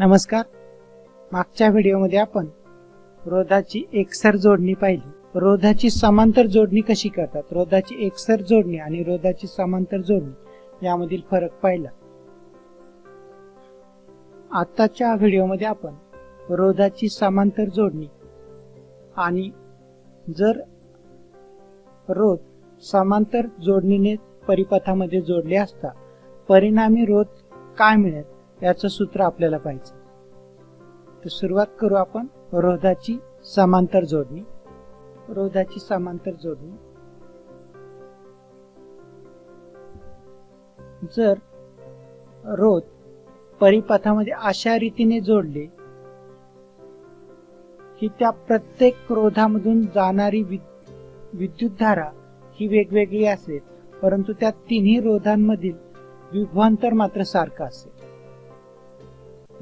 नमस्कार. मागच्या व्हिडिओमध्ये आपण रोधाची एकसर जोडणी पाहिली. रोधाची समांतर जोडणी कशी करतात? रोधाची एकसर जोडणी आणि रोधाची समांतर जोडणी यामधील फरक पाहिला. आत्ताच्या व्हिडिओमध्ये आपण रोधाची समांतर जोडणी आणि जर रोध समांतर जोडणीने परिपथामध्ये जोडले असता परिणामी रोध काय मिळेल? याचं सूत्र आपल्याला पाहिजे तर सुरुवात करू आपण रोधाची समांतर जोडणी. रोधाची समांतर जोडणी. जर रोध परिपथामध्ये अशा रीतीने जोडले की त्या प्रत्येक रोधामधून जाणारी विद्युतधारा ही वेगवेगळी असेल परंतु त्या तिन्ही रोधांमधील विभ्वांतर मात्र सारखं असेल.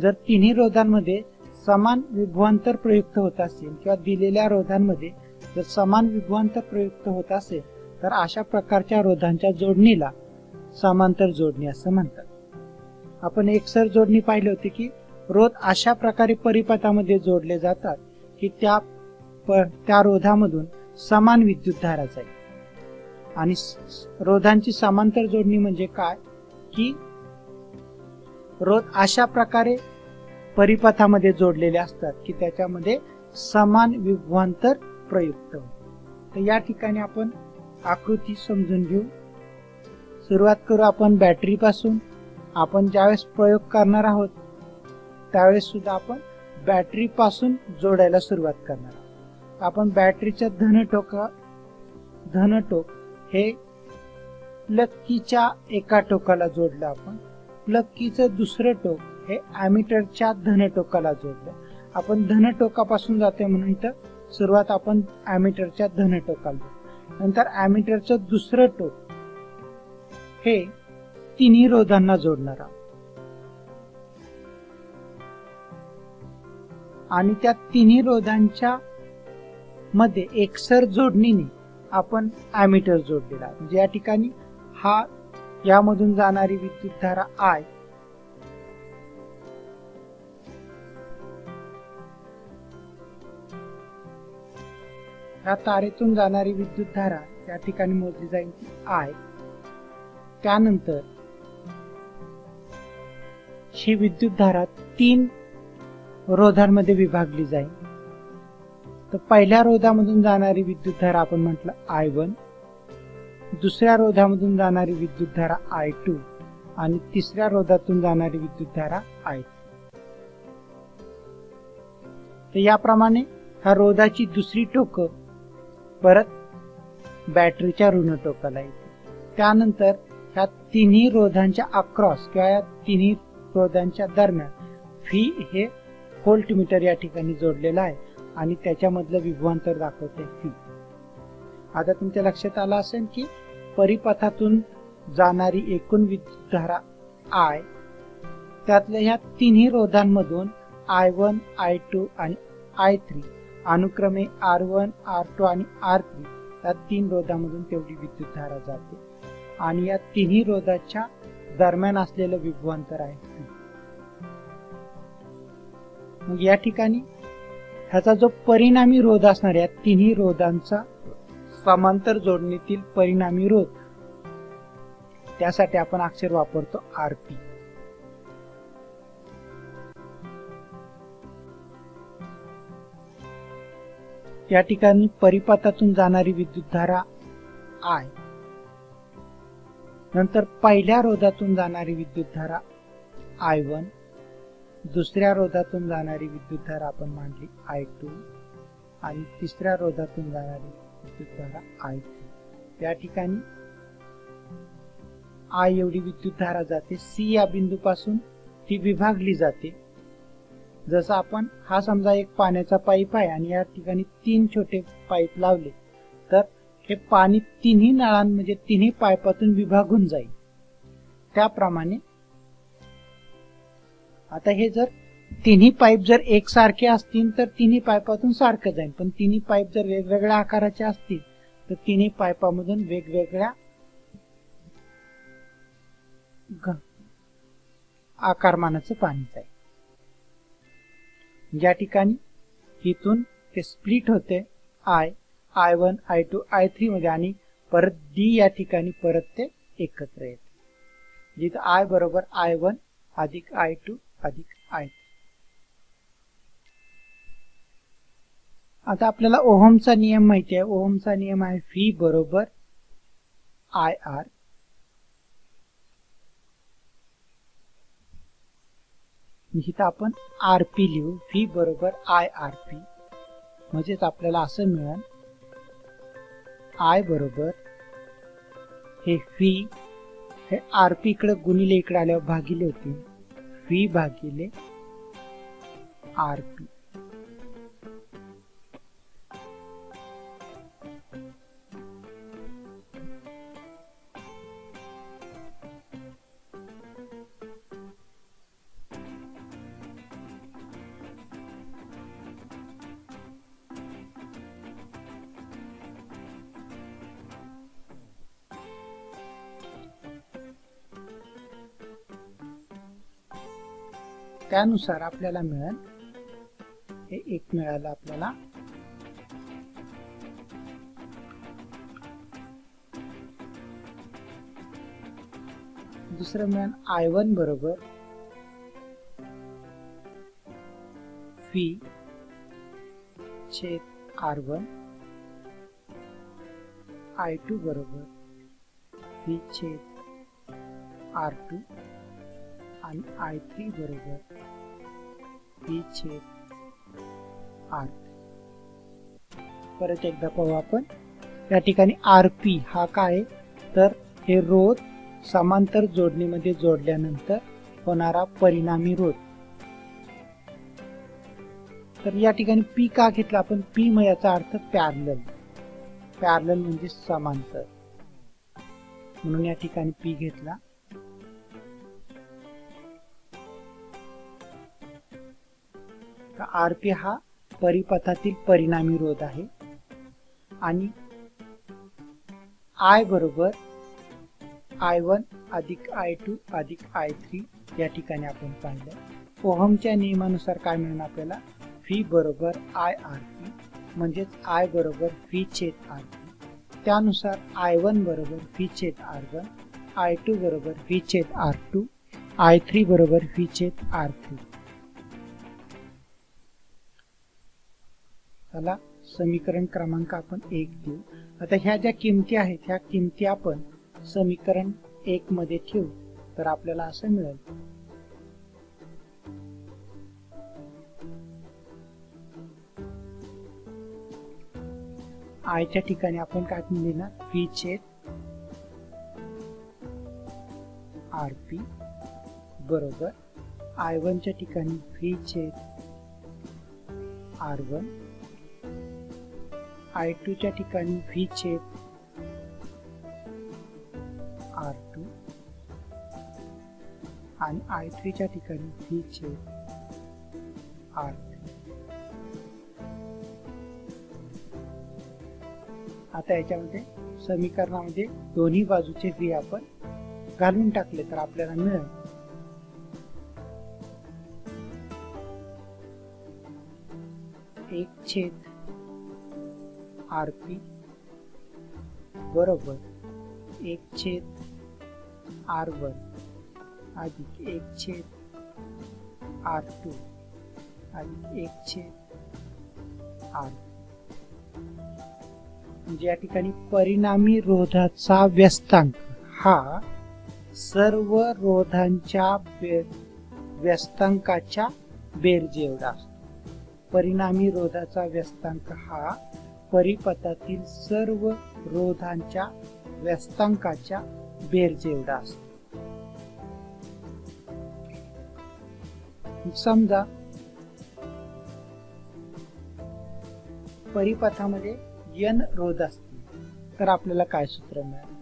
जर तिन्ही रोधांमध्ये समान विभवांतर प्रयुक्त होत असेल किंवा दिलेल्या रोधांमध्ये जर समान विभवांतर प्रयुक्त होत असेल तर अशा प्रकारच्या रोधांच्या जोडणीला समांतर जोडणी असं म्हणतात. आपण एकसर जोडणी पाहिली होती की रोध अशा प्रकारे परिपथामध्ये जोडले जातात की त्या त्या रोधामधून समान विद्युतधारा जाईल. आणि रोधांची समांतर जोडणी म्हणजे काय? की रोज अशा प्रकारे परिपथामध्ये जोडलेले असतात की त्याच्यामध्ये समान विभ्वांतर प्रयुक्त तर या ठिकाणी आपण आकृती समजून घेऊ. सुरुवात करू आपण बॅटरीपासून आपण ज्यावेळेस प्रयोग करणार आहोत त्यावेळेस सुद्धा आपण बॅटरीपासून जोडायला सुरुवात करणार आहोत. आपण बॅटरीच्या धनटोका धनटोक हे लक्कीच्या एका टोकाला जोडलं आपण. लक्कीचं दुसरं टोक हे ॲमीटरच्या धनटोकाला जोडलं. आपण धनटोकापासून जाते म्हणून इथं सुरुवात आपण ॲमीटरच्या धनटोकाला नंतर ॲमीटरचं दुसरं टोक हे तिन्ही रोधांना जोडणार आहोत. आणि त्या तिन्ही रोधांच्या मध्ये एकसर जोडणीने आपण ॲमीटर जोडलेला म्हणजे या ठिकाणी हा यामधून जाणारी विद्युतधारा आय या तारेतून जाणारी विद्युतधारा या ठिकाणी मोजली जाईल आय त्यानंतर ही विद्युतधारा तीन रोधांमध्ये विभागली जाईल. तर पहिल्या रोधामधून जाणारी विद्युतधारा आपण म्हटलं आय वन दुसऱ्या रोधामधून जाणारी विद्युतधारा आय टू आणि तिसऱ्या रोधातून जाणारी विद्युतधारा आय तर याप्रमाणे ह्या रोधाची दुसरी टोक परत बॅटरीच्या ऋण टोकाला येते. त्यानंतर ह्या तिन्ही रोधांच्या अक्रॉस किंवा या तिन्ही रोधांच्या दरम्यान फी हे व्होल्टमीटर या ठिकाणी जोडलेलं आहे आणि त्याच्यामधलं विभवांतर दाखवते फी आता तुमच्या लक्षात आलं असेल की परिपथातून जाणारी एकूण विद्युतधारा आय त्यातल्या ह्या तिन्ही रोधांमधून आय वन आय टू आणि आय थ्री अनुक्रमे आर वन आर टू आणि आर थ्री या तीन रोधामधून तेवढी विद्युतधारा जाते. आणि या तिन्ही रोधाच्या दरम्यान असलेलं विभवांतर आहे. मग या ठिकाणी ह्याचा जो परिणामी रोध असणार या तिन्ही रोधांचा समांतर जोडणीतील परिणामी रोध त्यासाठी आपण अक्षर वापरतो आरपी या ठिकाणी परिपातातून जाणारी विद्युतधारा आय. नंतर पहिल्या रोधातून जाणारी विद्युतधारा आय वन. दुसऱ्या रोधातून जाणारी विद्युतधारा आपण मांडली आय टू. आणि तिसऱ्या रोधातून जाणारी विद्युतधारा आय. त्या ठिकाणी आय एवढी विद्युतधारा जाते. सी या बिंदूपासून ती विभागली जाते. जसं आपण हा समजा एक पाण्याचा पाईप आहे आणि या ठिकाणी तीन छोटे पाईप लावले तर हे पाणी तिन्ही नळां म्हणजे तिन्ही पाईपातून विभागून जाईल. त्याप्रमाणे आता हे जर तिन्ही पाईप जर एकसारखे असतील तर तिन्ही पाईपातून सारखं जाईल. पण तिन्ही पाईप जर वेगवेगळ्या आकाराचे असतील तर तिन्ही पाईपामधून वेगवेगळ्या आकारमानाचं पाणी जाईल. या ठिकाणी इथून ते स्प्लिट होते I I one I two I three मध्ये आणि परत डी या ठिकाणी परत ते एकत्र येते. जिथं आय बरोबर आय वन अधिक आय टू अधिक आय आता आपल्याला ओहमचा नियम माहिती आहे. ओहमचा नियम आहे व्ही बरोबर आय आर इथं आपण आर पी लिहू. व्ही बरोबर आय आर पी म्हणजेच आपल्याला असं मिळेल. आय बरोबर हे व्ही हे आर पी इकडे गुणिले इकडे आल्यावर भागिले होते. व्ही भागिले आर पी त्यानुसार आपल्याला मिळेल. हे एक मिळालं आपल्याला. दुसरं मिळेल आय वन बरोबर. व्ही छेद आर वन आय टू बरोबर. व्ही छेद आर टू आणि आय थ्री बरोबर. छेद आर. परत एकदा पाहू आपण. या ठिकाणी आर पी हा काय तर हे रोध समांतर जोडणीमध्ये जोडल्यानंतर होणारा परिणामी रोध. तर या ठिकाणी पी का घेतला आपण? पी मग याचा अर्थ पॅरल पॅरल म्हणजे समांतर. म्हणून या ठिकाणी पी घेतला. आर पी हा परिपथातील परिणामी रोध आहे. आणि आय बरोबर आय वन अधिक आय टू अधिक आय थ्री या ठिकाणी आपण पाहिलं. ओहमच्या नियमानुसार काय मिळणार आपल्याला? व्ही बरोबर आय आर पी म्हणजेच आय बरोबर व्ही छेद आर पी त्यानुसार आय वन बरोबर व्ही छेद आर वन आय टू बरोबर व्ही छेद आर टू आय थ्री बरोबर व्ही छेद आर थ्री त्याला समीकरण क्रमांक आपण एक देऊ आता ह्या ज्या किमती आहेत ह्या किमती आपण समीकरण एक मध्ये ठेवू. तर आपल्याला असं मिळेल. आयच्या ठिकाणी आपण काय लिहिणार व्ही छेद आर पी बरोबर. आय वनच्या ठिकाणी व्ही छेद आर वन आय टूच्या ठिकाणी व्ही छेद आर टू आणि आय थ्रीच्या ठिकाणी व्ही छेद आर आता याच्यामध्ये समीकरणामध्ये दोन्ही बाजूचे व्ही आपण घालून टाकले तर आपल्याला मिळेल. एक छेद आर पी बरोबर. एक छेद आर वन अधिक एक छेद आर टू अधिक एक छेद आर म्हणजे या ठिकाणी परिणामी रोधाचा व्यस्तांक. हा सर्व रोधांच्या व्यस्तांकाच्या बेरजे एवढा असतो. परिणामी रोधाचा व्यस्तांक हा परिपथातील सर्व रोधांच्या व्यस्तांकाच्या बेरजेवढा असतो. समजा परिपथामध्ये यन रोध असतील तर आपल्याला काय सूत्र मिळालं?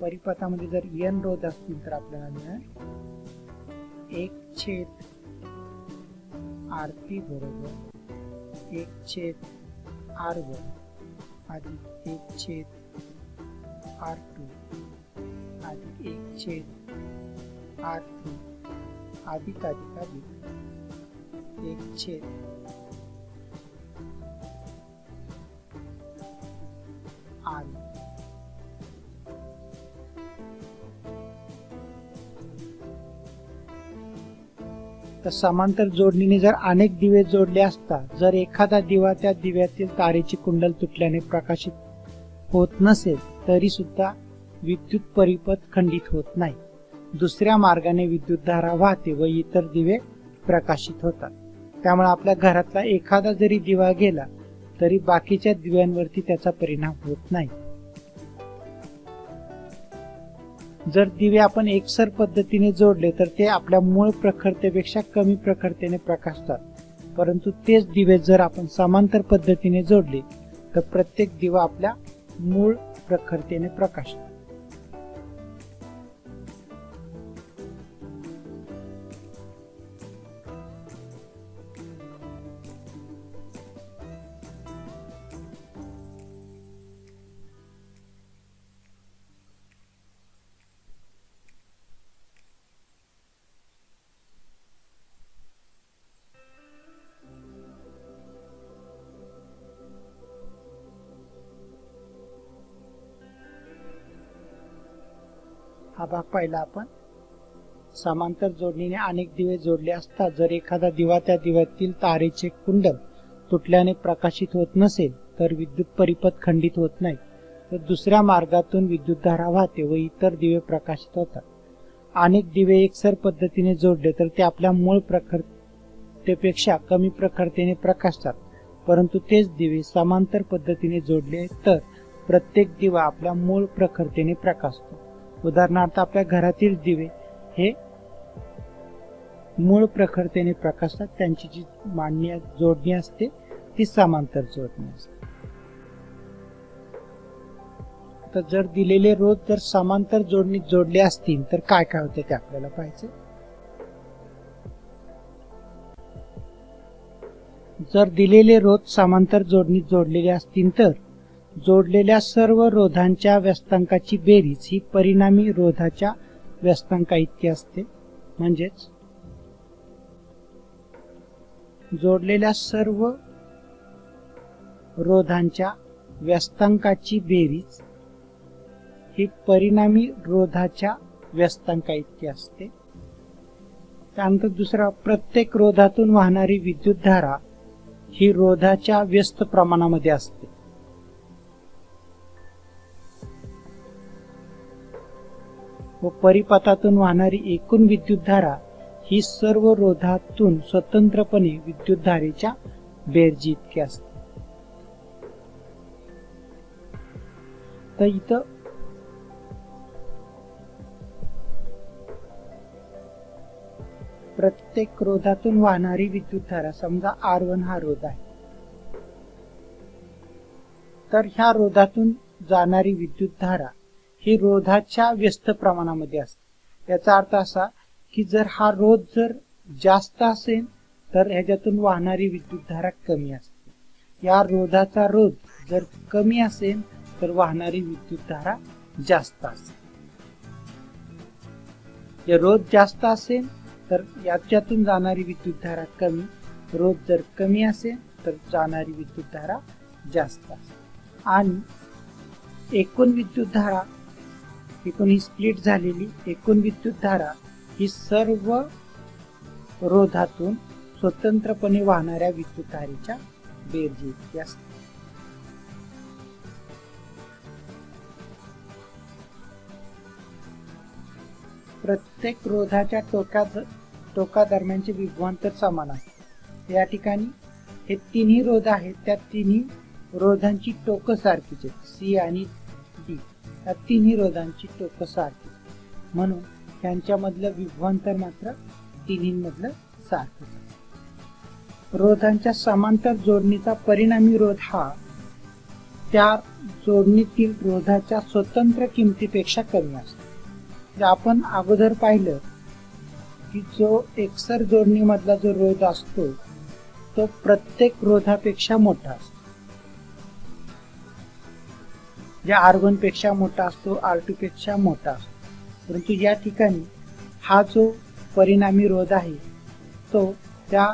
परिपथामध्ये जर यन रोध असतील तर आपल्याला मिळेल एक छेद आरती बरोबर एक छेद आर वन अधिक एक छेद आर टू अधिक एक छेद आर थ्री अधिक अधिक अधिक एक छेद तर समांतर जोडणीने जर अनेक दिवे जोडले असता जर एखादा दिवा त्या दिव्यातील तारेची कुंडल तुटल्याने प्रकाशित होत नसेल तरी सुद्धा विद्युत परिपथ खंडित होत नाही. दुसऱ्या मार्गाने विद्युतधारा वाहते व इतर दिवे प्रकाशित होतात. त्यामुळे आपल्या घरातला एखादा जरी दिवा गेला तरी बाकीच्या दिव्यांवरती त्याचा परिणाम होत नाही. जर दिवे आपण एकसर पद्धतीने जोडले तर ते आपल्या मूळ प्रखरतेपेक्षा कमी प्रखरतेने प्रकाशतात. परंतु तेच दिवे जर आपण समांतर पद्धतीने जोडले तर प्रत्येक दिवा आपल्या मूळ प्रखरतेने प्रकाशतात हा भाग पाहिला आपण. समांतर जोडणीने अनेक दिवे जोडले असता जर एखादा दिवा त्या दिव्यातील तारेचे कुंडल तुटल्याने प्रकाशित होत नसेल तर विद्युत परिपथ खंडित होत नाही. तर दुसऱ्या मार्गातून विद्युतधारा वाहते व इतर दिवे प्रकाशित होतात. अनेक दिवे एकसर पद्धतीने जोडले तर ते आपल्या मूळ प्रखरतेपेक्षा कमी प्रखरतेने प्रकाशतात. परंतु तेच दिवे समांतर पद्धतीने जोडले तर प्रत्येक दिवा आपल्या मूळ प्रखरतेने प्रकाशतो. उदाहरणार्थ आपल्या घरातील दिवे हे मूळ प्रखरतेने प्रकाशतात त्यांची जी मांडणी जोडणी असते ती समांतर जोडणी असते. तर जर दिलेले रोज जर समांतर जोडणीत जोडले असतील तर काय काय होते ते आपल्याला पाहिजे जर दिलेले रोज समांतर जोडणीत जोडलेले असतील तर जोडलेल्या सर्व रोधांच्या व्यस्तांकाची बेरीज ही परिणामी रोधाच्या व्यस्तांका इतकी असते. म्हणजेच जोडलेल्या सर्व रोधांच्या व्यस्तांकाची बेरीज ही परिणामी रोधाच्या व्यस्तांका इतकी असते. त्यानंतर दुसरा प्रत्येक रोधातून वाहणारी विद्युतधारा ही रोधाच्या व्यस्त प्रमाणामध्ये असते. व परिपथातून वाहणारी एकूण विद्युतधारा ही सर्व रोधातून स्वतंत्रपणे विद्युतधारेच्या बेरजी इतकी असते. तर इथं प्रत्येक रोधातून वाहणारी विद्युतधारा समजा आर वन हा रोध आहे. तर ह्या रोधातून जाणारी विद्युतधारा ही रोधाच्या व्यस्त प्रमाणामध्ये असते. याचा अर्थ असा की जर हा रोध जर जास्त असेल तर ह्याच्यातून वाहणारी विद्युतधारा कमी असते. या रोधाचा रोध जर कमी असेल तर वाहणारी विद्युतधारा जास्त असते जर रोध जास्त असेल तर याच्यातून जाणारी विद्युतधारा कमी. रोध जर कमी असेल तर जाणारी विद्युतधारा जास्त असते आणि एकूण विद्युतधारा एकूण ही स्प्लिट झालेली एकूण विद्युतधारा ही सर्व रोधातून स्वतंत्रपणे वाहणाऱ्या विद्युतधारेच्या बेरजी इतकी असते. प्रत्येक रोधाच्या टोका टोका दरम्यानचे विभवांतर समान असते या ठिकाणी हे तिन्ही रोध आहेत त्या तिन्ही रोधांची टोकं सारखीच आहेत. सी आणि या तिन्ही रोधांची टोक सारखी. म्हणून त्यांच्यामधलं विभवांतर मात्र तिन्हीमधलं सारखंच रोधांच्या समांतर जोडणीचा परिणामी रोध हा त्या जोडणीतील रोधाच्या स्वतंत्र किमतीपेक्षा कमी असतो. जे आपण अगोदर पाहिलं की जो एकसर जोडणीमधला जो रोध असतो तो प्रत्येक रोधापेक्षा मोठा असतो. जे आर वनपेक्षा मोठा असतो आर टू पेक्षा मोठा असतो. परंतु या ठिकाणी हा जो परिणामी रोध आहे तो त्या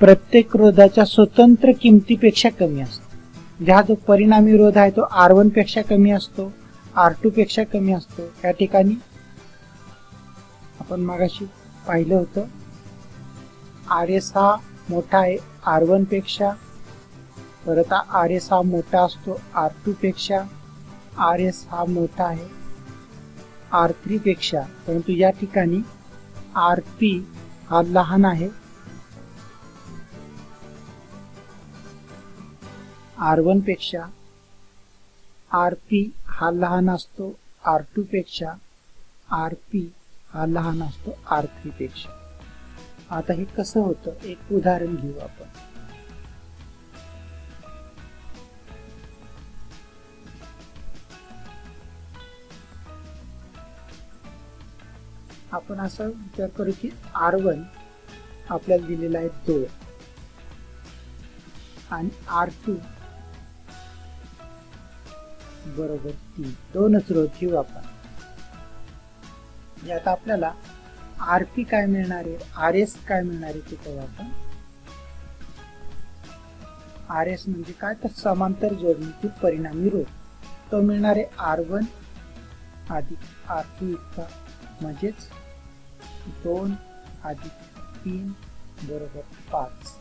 प्रत्येक रोधाच्या स्वतंत्र किमतीपेक्षा कमी असतो. ज्या जो परिणामी रोध आहे तो आर वनपेक्षा कमी असतो आर टू पेक्षा कमी असतो. या ठिकाणी आपण मागाशी पाहिलं होतं. आर एस हा मोठा आहे आर वनपेक्षा परत आर एस हा मोठा असतो. आर टू पेक्षा आर एस हा मोठा आहे. आर थ्री पेक्षा. परंतु या ठिकाणी आर पी हा लहान आहे. आर वनपेक्षा आर पी हा लहान असतो. आर टू पेक्षा आर पी हा लहान असतो. आर थ्री पेक्षा. आता हे कसं होतं? एक उदाहरण घेऊ आपण. आपण असा विचार करू की आर वन आपल्याला दिलेला आहे दोन. आणि आर टू बरोबर तीन. दोनच रोज घेऊ आपण यात आपल्याला आर पी काय मिळणार आहे? आर एस काय मिळणार आहे ते पाहू आपण आर एस म्हणजे काय? तर समांतर जोडणीची परिणामी रोध तो मिळणार आहे आर वन अधिक आर टू इतका म्हणजेच दोन अधिक तीन बरोबर पाच.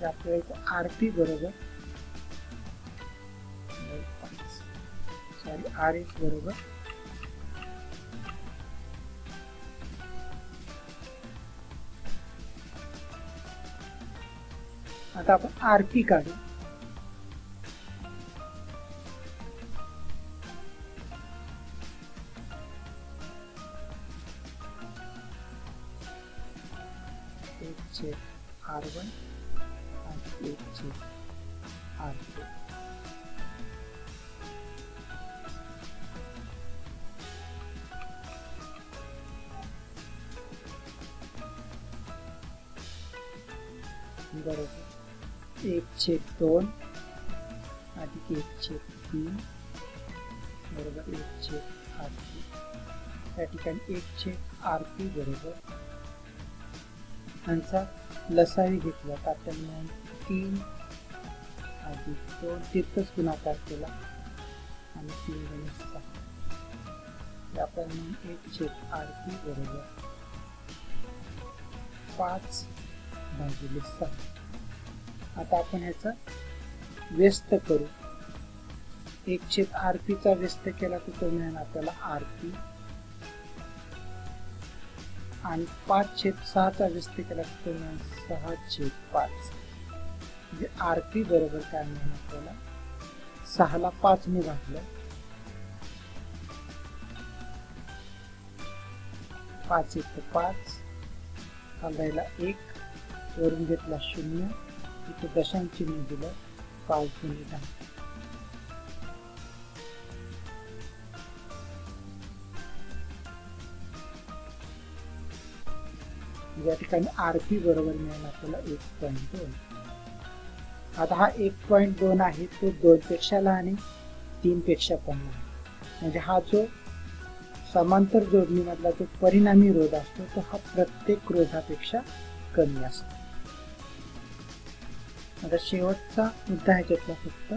तर आपल्याला आर पी बरोबर सॉरी आर एस बरोबर आता आपण आर पी काढू एक आर बरोबर. एक छेद दोन. अधिक एक छेद तीन. बरोबर एक छेद आर पी या ठिकाणी एक छेद आर पी बरोबर. यांचा लसावी घेतला. तर आपल्याला तीन. अधिक दोन. तितकंच गुणाकार केला. आणि तीन गणित सहा. आपण एक छेद आर पी बरोबर. पाच भागिले सहा. आता आपण ह्याचा व्यस्त करू. एक छेद आर चा व्यस्त केला तर तो मिळेल आपल्याला आर पी आणि पाच छेद सहाचा व्यस्त केला तर तो मिळेल सहा छेद पाच. म्हणजे आर पी बरोबर काय मिळेल आपल्याला? सहाला पाच ने घातलं पाच एक पाच. खाल्लायला एक. वरून घेतला शून्य. इथे दशांश चिन्ह दिलं पाच गुणिले दहा या ठिकाणी आर पी बरोबर मिळेल आपल्याला एक पॉईंट दोन. आता हा एक पॉईंट दोन आहे तो दोन पेक्षा लहान आहे तीन पेक्षा कमी आहे. म्हणजे हा जो समांतर जोडणीमधला जो परिणामी रोध असतो तो हा प्रत्येक रोधापेक्षा कमी असतो. आता शेवटचा मुद्दा ह्याच्यातला फक्त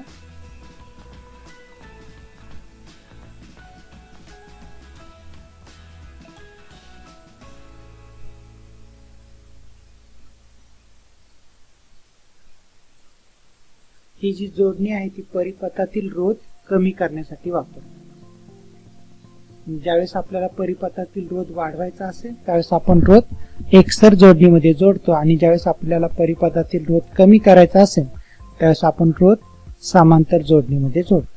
ही जी जोडणी आहे ती परिपथातील रोध कमी करण्यासाठी वापरतो ज्यावेळेस आपल्याला परिपथातील रोध वाढवायचा असेल त्यावेळेस आपण रोध एकसर जोडणीमध्ये जोडतो आणि ज्यावेळेस आपल्याला परिपदातील रोध कमी करायचा असेल त्यावेळेस आपण रोध समांतर जोडणीमध्ये जोडतो.